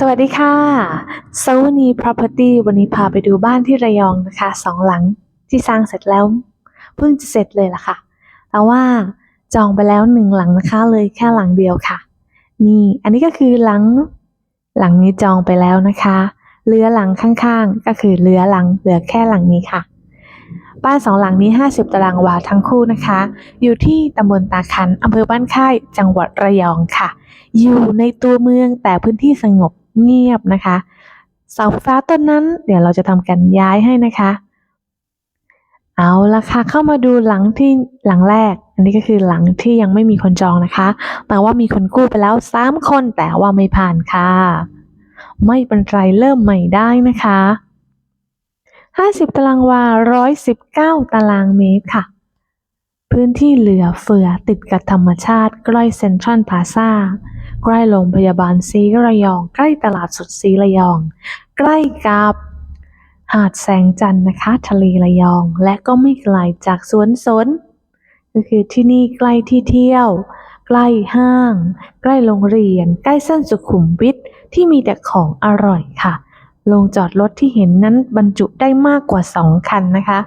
สวัสดีค่ะสวนี property วันนี้พาไปดูบ้านที่ระยองนะคะสองหลังที่สร้างเสร็จแล้วเพิ่งจะเสร็จเลยล่ะค่ะ แต่ว่าจองไปแล้วหนึ่งหลังนะคะเลยแค่หลังเดียวค่ะ นี่อันนี้ก็คือหลังหลังนี้จองไปแล้วนะคะเหลือหลังข้างๆ ก็คือเหลือหลังเหลือแค่หลังนี้ค่ะ บ้านสองหลังนี้ 50 ตารางวาทั้งคู่นะคะ อยู่ที่ตำบลตาคันอำเภอบ้านค่ายจังหวัดระยองค่ะ อยู่ในตัวเมืองแต่พื้นที่สงบ เงียบนะคะ เสาไฟฟ้าต้นนั้น เดี๋ยวเราจะทำการย้ายให้นะคะ เอาละค่ะเข้ามาดูหลังที่หลังแรก อันนี้ก็คือหลังที่ยังไม่มีคนจองนะคะ แต่ว่ามีคนกู้ไปแล้ว 3 คนแต่ว่าไม่ผ่านค่ะ ไม่เป็นไรเริ่มใหม่ได้นะคะ50 ตารางวา 119 ตารางเมตรค่ะ พื้นที่เหลือเฟือติดกับธรรมชาติ ใกล้เซ็นทรัลพาซ่า ใกล้โรงพยาบาลศรีระยอง ใกล้ตลาดสดศรีระยอง ใกล้กับหาดแสงจันทร์นะคะ ทะเลระยอง และก็ไม่ไกลจากสวนสนก็คือที่นี่ใกล้ที่เที่ยว ใกล้ห้าง ใกล้โรงเรียน ใกล้เส้นสุขุมวิทที่มีแต่ของอร่อยค่ะโรงจอดรถที่เห็นนั้นบรรจุได้มากกว่า 2 คันนะคะ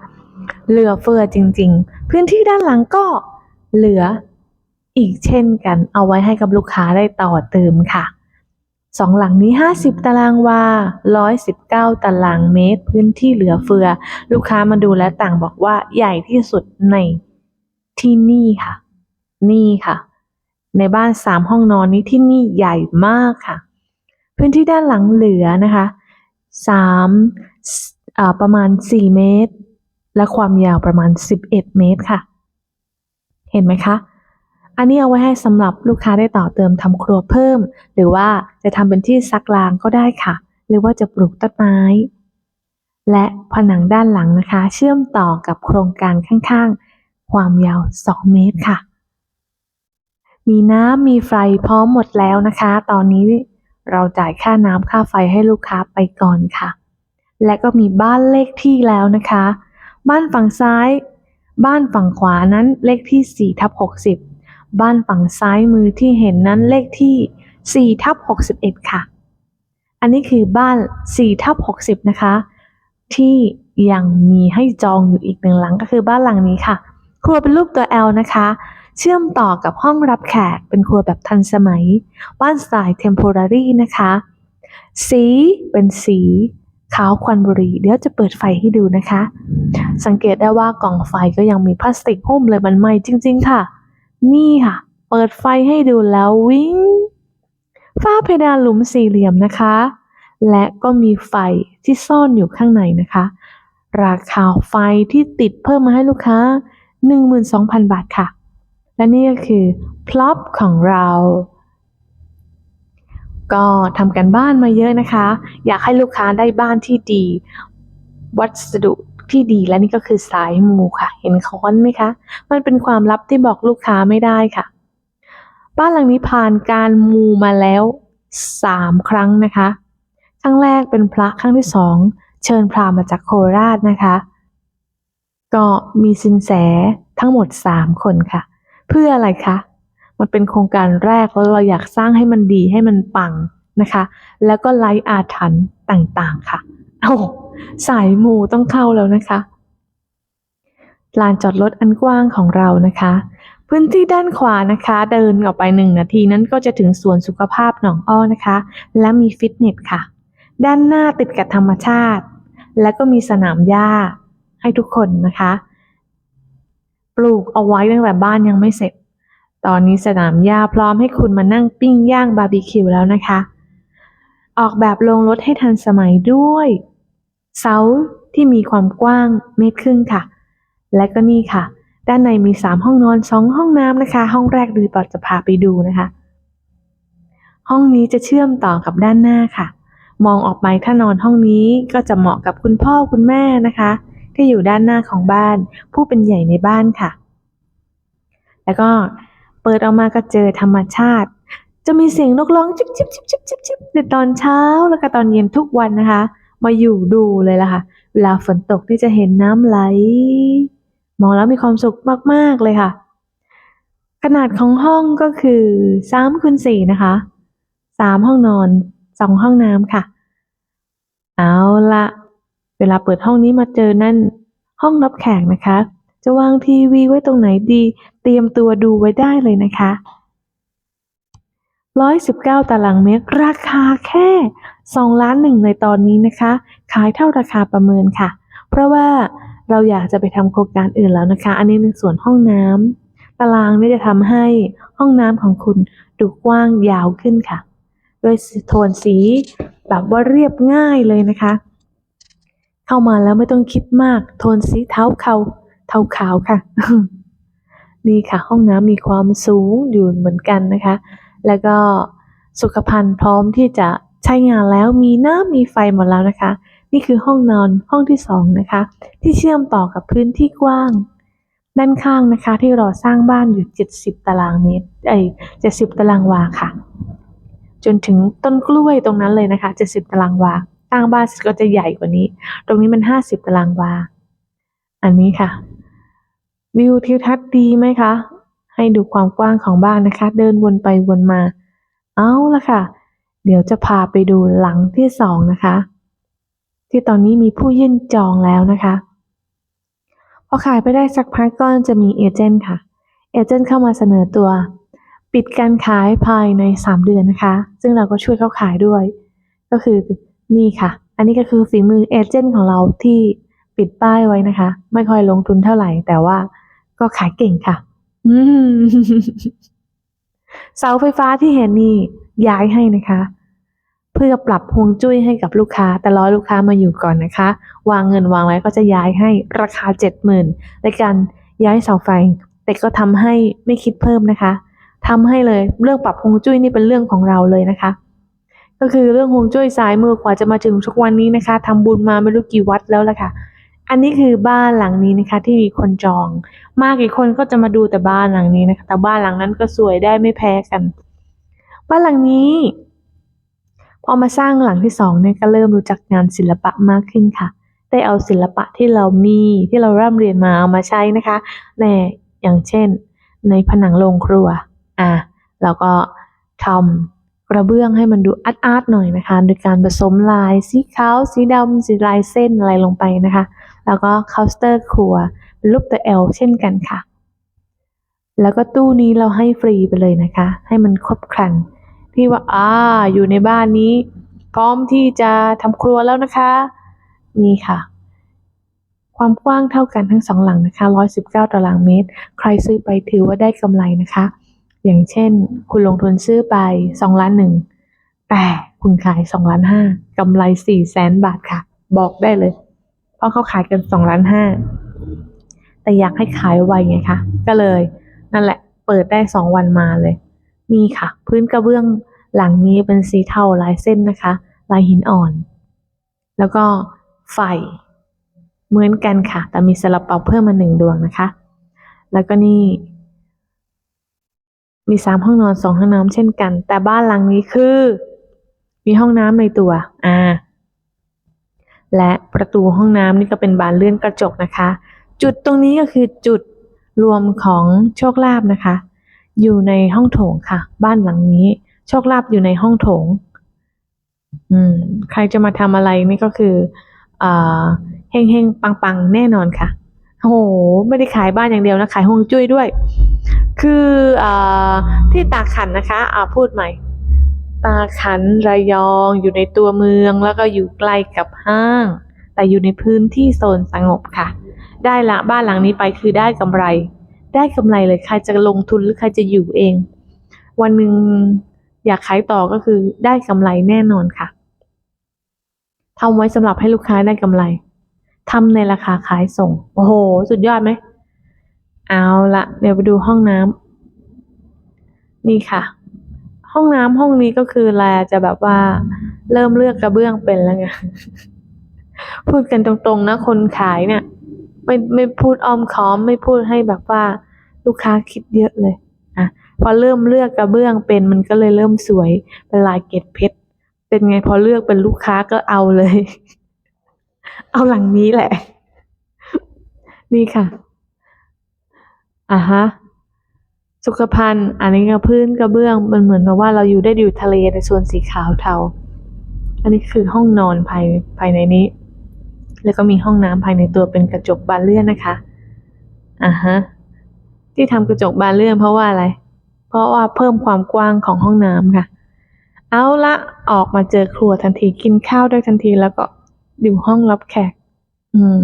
เหลือเฟือจริงๆ พื้นที่ด้านหลังก็เหลือ อีกเช่นกันเอาไว้ให้กับลูกค้าได้ต่อเติมค่ะสองหลังนี้ 50 ตารางวา 119 ตารางเมตร พื้นที่เหลือเฟือ ลูกค้ามาดูและต่างบอกว่าใหญ่ที่สุดในที่นี่ค่ะ นี่ค่ะ ในบ้านสามห้องนอนนี้ที่นี่ใหญ่มากค่ะ พื้นที่ด้านหลังเหลือนะคะสามประมาณ 4 เมตร และความยาวประมาณ 11 เมตรค่ะ เห็นไหมคะ อันนี้เอาไว้ให้สำหรับลูกค้าได้ต่อเติมทำครัวเพิ่ม หรือว่าจะทำเป็นที่ซักล้างก็ได้ค่ะ หรือว่าจะปลูกต้นไม้ และผนังด้านหลังนะคะ เชื่อมต่อกับโครงการข้างๆ ความยาว 2 เมตรค่ะ มีน้ำมีไฟพร้อมหมดแล้วนะคะ ตอนนี้เราจ่ายค่าน้ำค่าไฟให้ลูกค้าไปก่อนค่ะ และก็มีบ้านเลขที่แล้วนะคะ บ้านฝั่งซ้าย บ้านฝั่งขวานั้นเลขที่4ทับ60 บ้านฝั่งซ้ายมือที่เห็นนั้นเลขที่4ทับ61 ค่ะ อันนี้คือบ้าน4ทับ60 นะคะ ที่ยังมีให้จองอยู่อีกหนึ่งหลังก็คือบ้านหลังนี้ค่ะ ครัวเป็นรูปตัว L นะคะ เชื่อมต่อกับห้องรับแขกเป็นครัวแบบทันสมัย บ้านสไตล์ temporary นะคะ สีเป็นสีขาวควันบุหรี่เดี๋ยวจะเปิดไฟให้ดูนะคะ สังเกตได้ว่ากล่องไฟก็ยังมีพลาสติกหุ้มเลยมันไหมจริง ๆ ค่ะ นี่ค่ะ เปิดไฟให้ดูแล้ววิ่งฝ้าเพดานหลุมสี่เหลี่ยมนะคะ และก็มีไฟที่ซ่อนอยู่ข้างในนะคะ ราคาไฟที่ติดเพิ่มมาให้ลูกค้า 12,000 บาทค่ะ และนี่ก็คือพล็อปของเรา ก็ทำกันบ้านมาเยอะนะคะ อยากให้ลูกค้าได้บ้านที่ดี วัสดุ ที่ดีและนี่ก็คือสายมูค่ะ เห็นค้อนไหมคะ มันเป็นความลับที่บอกลูกค้าไม่ได้ค่ะ บ้านหลังนี้ผ่านการมูมาแล้วสามครั้งนะคะครั้งแรกเป็นพระครั้งที่สองเชิญพราหมณ์มาจากโคราชนะคะ ก็มีสินแสทั้งหมดสามคนค่ะ เพื่ออะไรคะมันเป็นโครงการแรกแล้วเราอยากสร้างให้มันดีให้มันปังนะคะ แล้วก็ไร้อาถรรพ์ต่างๆค่ะเอา สายมูต้องเข้าแล้วนะคะ ลานจอดรถอันกว้างของเรานะคะ พื้นที่ด้านขวานะคะ เดินออกไปหนึ่งนาทีนั้นก็จะถึงสวนสุขภาพหนองอ้อนะคะ และมีฟิตเนสค่ะ ด้านหน้าติดกับธรรมชาติ และก็มีสนามหญ้าให้ทุกคนนะคะ ปลูกเอาไว้ตั้งแต่บ้านยังไม่เสร็จ ตอนนี้สนามหญ้าพร้อมให้คุณมานั่งปิ้งย่างบาร์บีคิวแล้วนะคะ ออกแบบโรงรถให้ทันสมัยด้วย เสาที่มีความกว้างเมตรครึ่งค่ะ และก็นี่ค่ะ ด้านในมี 3 ห้องนอน 2 ห้องน้ำนะคะ ห้องแรกดูปอดจะพาไปดูนะคะ ห้องนี้จะเชื่อมต่อกับด้านหน้าค่ะ มองออกไปถ้านอนห้องนี้ก็จะเหมาะกับคุณพ่อคุณแม่นะคะ ที่อยู่ด้านหน้าของบ้าน ผู้เป็นใหญ่ในบ้านค่ะ แล้วก็เปิดออกมาก็เจอธรรมชาติ จะมีเสียงนกร้องจิบจิบจิบจิบจิบจิบในตอนเช้าแล้วก็ตอนเย็นทุกวันนะคะ มาอยู่ดูเลยล่ะค่ะ เวลาฝนตกที่จะเห็นน้ำไหล มองแล้วมีความสุขมากๆเลยค่ะ ขนาดของห้องก็คือ3คูณ4นะคะ 3 ห้องนอนสองห้องน้ำค่ะ เอาละเวลาเปิดห้องนี้มาเจอนั่น ห้องรับแขกนะคะ จะวางทีวีไว้ตรงไหนดี เตรียมตัวดูไว้ได้เลยนะคะ 119 ตารางเมตร ราคาแค่ 2 ล้านหนึ่งในตอนนี้นะคะ ขายเท่าราคาประเมินค่ะ เพราะว่าเราอยากจะไปทำโครงการอื่นแล้วนะคะ อันนี้ในส่วนห้องน้ำตารางนี่จะทำให้ห้องน้ำของคุณดูกว้างยาวขึ้นค่ะโดยโทนสีแบบว่าเรียบง่ายเลยนะคะ เข้ามาแล้วไม่ต้องคิดมาก โทนสีเทาเขาเทาขาวค่ะ นี่ค่ะ ห้องน้ำมีความสูงอยู่เหมือนกันนะคะ แล้วก็สุขภัณฑ์พร้อมที่จะ ช้งานแล้วมีน้ำมีไฟหมดแล้วนะคะ นี่คือห้องนอนห้องที่สองนะคะ ที่เชื่อมต่อกับพื้นที่กว้าง ด้านข้างนะคะ ที่เรอสร้างบ้านอยู่ 70 ตารางเมตรเอ้70 ตารางวาค่ะ จนถึงต้นกล้วยตรงนั้นเลยนะคะ 70 ตารางวาสร้างบ้านก็จะใหญ่กว่านี้ ตรงนี้มัน 50 ตารางวา อันนี้ค่ะ วิวทิวทัศน์ดีไหมคะ ให้ดูความกว้างของบ้านนะคะ เดินวนไปวนมา เอาละค่ะ เดี๋ยวจะพาไปดูหลังที่สองนะคะ ที่ตอนนี้มีผู้ยื่นจองแล้วนะคะพอขายไปได้สักพักก็จะมีเอเจนต์ค่ะ เอเจนต์เข้ามาเสนอตัว ปิดการขายภายใน 3 เดือนนะคะ ซึ่งเราก็ช่วยเขาขายด้วย ก็คือนี่ค่ะ อันนี้ก็คือฝีมือเอเจนต์ของเราที่ปิดป้ายไว้นะคะ ไม่ค่อยลงทุนเท่าไหร่ แต่ว่าก็ขายเก่งค่ะเสาไฟฟ้าที่เห็นนี่ย้ายให้นะคะ พื่อปรับฮวงจุ้ยให้กับลูกค้า แต่รอลูกค้ามาอยู่ก่อนนะคะ วางเงินวางไว้ก็จะย้ายให้ราคาเจ็ดหมื่นในการย้ายเสาไฟ แต่ก็ทำให้ไม่คิดเพิ่มนะคะทำให้เลยเรื่องปรับฮวงจุ้ยนี่เป็นเรื่องของเราเลยนะคะ ก็คือเรื่องฮวงจุ้ยสายมือกว่าจะมาถึงทุกวันนี้นะคะทำบุญมาไม่รู้กี่วัดแล้วล่ะค่ะ อันนี้คือบ้านหลังนี้นะคะ ที่มีคนจอง มากกี่คนก็จะมาดูแต่บ้านหลังนี้นะคะ แต่บ้านหลังนั้นก็สวยได้ไม่แพ้กัน บ้านหลังนี้ อมาสร้างหลังที่สองเนี่ยก็เริ่มรู้จักงานศิลปะมากขึ้นค่ะ ได้เอาศิลปะที่เรามีที่เราร่ำเรียนมาเอามาใช้นะคะในอย่างเช่น ในผนังโรงครัวอะเราก็ทำกระเบื้องให้มันดูอาร์ตอาร์ตหน่อยนะคะ โดยการผสมลายสีขาวสีดำสีลายเส้นอะไรลงไปนะคะ แล้วก็เคาน์เตอร์ครัวเป็นรูปตัว L เช่นกันค่ะ แล้วก็ตู้นี้เราให้ฟรีไปเลยนะคะ ให้มันครบครัน ที่ว่าอ่าอยู่ในบ้านนี้ พร้อมที่จะทำครัวแล้วนะคะ นี่ค่ะ ความกว้างเท่ากันทั้งสองหลังนะคะ 119 ตารางเมตร ใครซื้อไปถือว่าได้กำไรนะคะ อย่างเช่น คุณลงทุนซื้อไป 2 ล้านหนึ่งแต่คุณขาย2ล้านห้ากำไร4แสนบาทค่ะ บอกได้เลย เพราะเขาขายกัน2ล้านห้าแต่อยากให้ขายไวไงคะ ก็เลย นั่นแหละ เปิดได้ 2 วันมาเลย นี่ค่ะ พื้นกระเบื้อง หลังนี้เป็นสีเทาลายเส้นนะคะ ลายหินอ่อน แล้วก็ไฟเหมือนกันค่ะ แต่มีสลับเปาเพิ่มมาหนึ่งดวงนะคะ แล้วก็นี่ มีสามห้องนอนสองห้องน้ำเช่นกัน แต่บ้านหลังนี้คือ มีห้องน้ำในตัว อ่า และประตูห้องน้ำนี่ก็เป็นบานเลื่อนกระจกนะคะ จุดตรงนี้ก็คือจุดรวมของโชคลาภนะคะ อยู่ในห้องโถงค่ะ บ้านหลังนี้ โชคลาภอยู่ในห้องโถง อืม ใครจะมาทำอะไรนี่ก็คืออ่าเฮงเฮงปังปังแน่นอนค่ะโอ้โหไม่ได้ขายบ้านอย่างเดียวนะขายฮวงจุ้ยด้วย คืออที่ตาขันนะคะอ่าพูดใหม่ ตาขันระยองอยู่ในตัวเมืองแล้วก็อยู่ใกล้กับห้าง แต่อยู่ในพื้นที่โซนสงบค่ะ ได้ละบ้านหลังนี้ไปคือได้กำไร ได้กำไรเลยใครจะลงทุนหรือใครจะอยู่เอง วันหนึ่ง อยากขายต่อก็คือได้กำไรแน่นอนค่ะทำไว้สำหรับให้ลูกค้าได้กำไรทำในราคาขายส่ง โอ้โห สุดยอดไหม เอาละเดี๋ยวไปดูห้องน้ำนี่ค่ะ ห้องน้ำห้องนี้ก็คือแลจะแบบว่า เริ่มเลือกกระเบื้องเป็นแล้วไง พูดกันตรงๆนะ คนขายเนี่ย ไม่ไม่พูดอ้อมค้อม ไม่พูดให้แบบว่า ลูกค้าคิดเยอะเลย พอเริ่มเลือกกระเบื้องเป็นมันก็เลยเริ่มสวยเป็นลายเกล็ดเพชรเป็นไงพอเลือกเป็นลูกค้าก็เอาเลย เอาหลังนี้แหละ นี่ค่ะอ่าฮะสุขภัณฑ์อันนี้ก็พื้นกระเบื้องมันเหมือนกับว่าเราอยู่ได้อยู่ทะเลในส่วนสีขาวเทา อันนี้คือห้องนอนภายภายในนี้ แล้วก็มีห้องน้ำภายในตัวเป็นกระจกบานเลื่อนนะคะอ่าฮะที่ทำกระจกบานเลื่อนเพราะว่าอะไร เพราะว่าเพิ่มความกว้างของห้องน้ำค่ะ เอาละออกมาเจอครัวทันทีกินข้าวได้ทันทีแล้วก็อยู่ห้องรับแขก อืม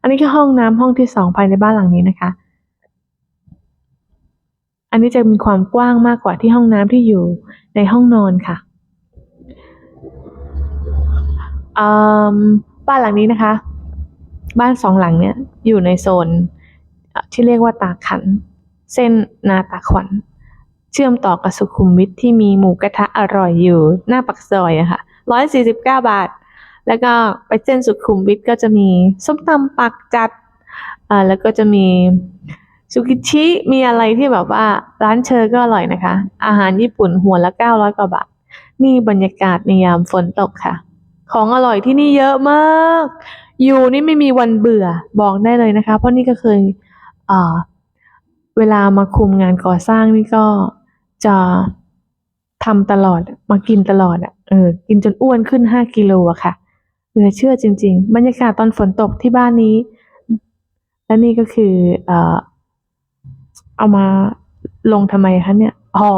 อันนี้คือห้องน้ำห้องที่สองภายในบ้านหลังนี้นะคะ อันนี้จะมีความกว้างมากกว่าที่ห้องน้ำที่อยู่ในห้องนอนค่ะบ้านหลังนี้นะคะ บ้านสองหลังเนี่ยอยู่ในโซนที่เรียกว่าตาขัน เส้นนาตาขวัญ เชื่อมต่อกับสุขุมวิทที่มีหมูกระทะอร่อยอยู่หน้าปักซอยอะค่ะร้อยสี่สิบเก้าบาท แล้วก็ไปเส้นสุขุมวิทก็จะมีส้มตำปักจัดอ่าแล้วก็จะมีซูกิชิมีอะไรที่แบบว่าร้านเชอก็อร่อยนะคะ อาหารญี่ปุ่นหัวละเก้าร้อยกว่าบาท นี่บรรยากาศในยามฝนตกค่ะ ของอร่อยที่นี่เยอะมาก อยู่นี่ไม่มีวันเบื่อบอกได้เลยนะคะ เพราะนี่ก็เคยเอ่อเวลามาคุมงานก่อสร้างนี่ก็ จะทำตลอดมากินตลอดอะเออกินจนอ้วนขึ้นห้ากิโลอะค่ะเหลือเชื่อจริง ๆ บรรยากาศตอนฝนตกที่บ้านนี้ และนี่ก็คือ เอ่อเอามาลงทำไมคะเนี่ยอ๋อ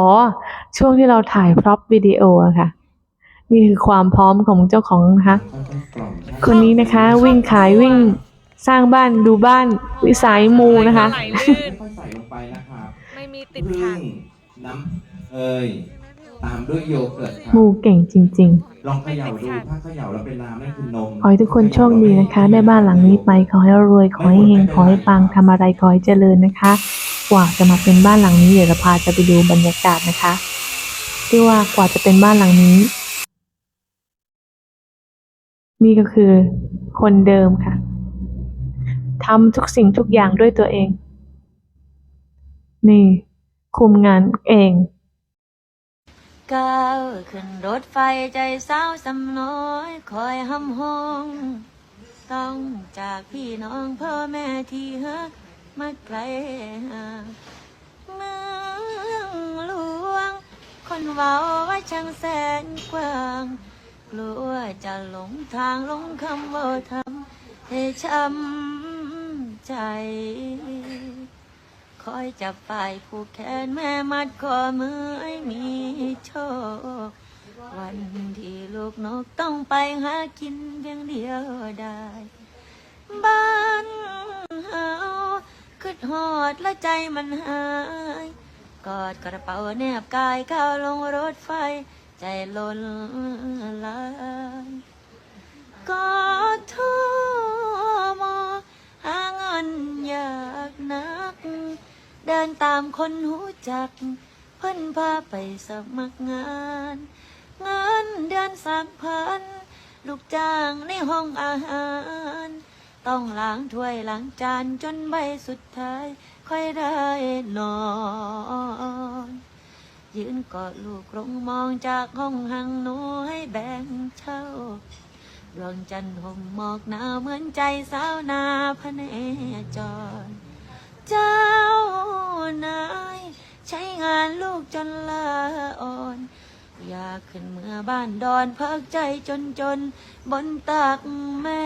ช่วงที่เราถ่ายพร็อพวิดีโออะค่ะ นี่คือความพร้อมของเจ้าของนะคะคนนี้นะคะ วิ่งขายวิ่งสร้างบ้านดูบ้านวิสัยมูนะคะไหลลื่นค่อยๆใส่ลงไปนะครับไม่มีติดพึ่ขัดง น้ำเอยตามด้วยโยเกิร์ตครับมูเก่งจริง ลองเขย่าดูถ้าเขย่าแล้วเป็นน้ำนั่นคือนมๆ ขอให้ทุกคนโชคดีนะคะ ได้บ้านหลังนี้ไปขอให้รวยขอให้เฮงขอให้ปังทำอะไรขอให้เจริญนะคะ กว่าจะมาเป็นบ้านหลังนี้เดี๋ยวเราพาจะไปดูบรรยากาศนะคะที่ว่ากว่าจะเป็นบ้านหลังนี้ นี่ก็คือคนเดิมค่ะทำทุกสิ่งทุกอย่างด้วยตัวเอง นี่ คุมงานเองก้าวขึ้นรถไฟใจเศร้าสำน้อย คอยห้ำห้อง ต้องจากพี่น้องพ่อแม่ที่ฮักมาไกลเมืองหลวง คนเว้าว่าช่างแสนกว้างกลัวจะหลงทางหลงคำว่าทำให้ช้ำใจ คอยจับฝ่ายผูกแขนแม่มัดข้อมือให้มีโชค วันที่ลูกนกต้องไปหากินเพียงเดียวได้ บ้านเฮาคิดฮอดและใจมันหาย กอดกระเป๋าแนบกายก้าวลงรถไฟ ใจลนลายก็ทั่วมอหาเงินอยากนัก เดินตามคนหูจัก เพิ่นพาไปสมัครงาน เงินเดือนสามพัน ลูกจ้างในห้องอาหาร ต้องล้างถ้วยล้างจานจนใบสุดท้าย ค่อยได้นอน ยืนกอดลูกลงมองจากห้องหังหนูให้แบ่งเช่าดวงจันทร์ห่มหมอกหนาวเหมือนใจสาวนาพระเนจร เจ้า นายใช้งานลูกจนลาอ่อน อยากขึ้นเมื่อบ้านดอนเพิกใจจนจนบนตักแม่。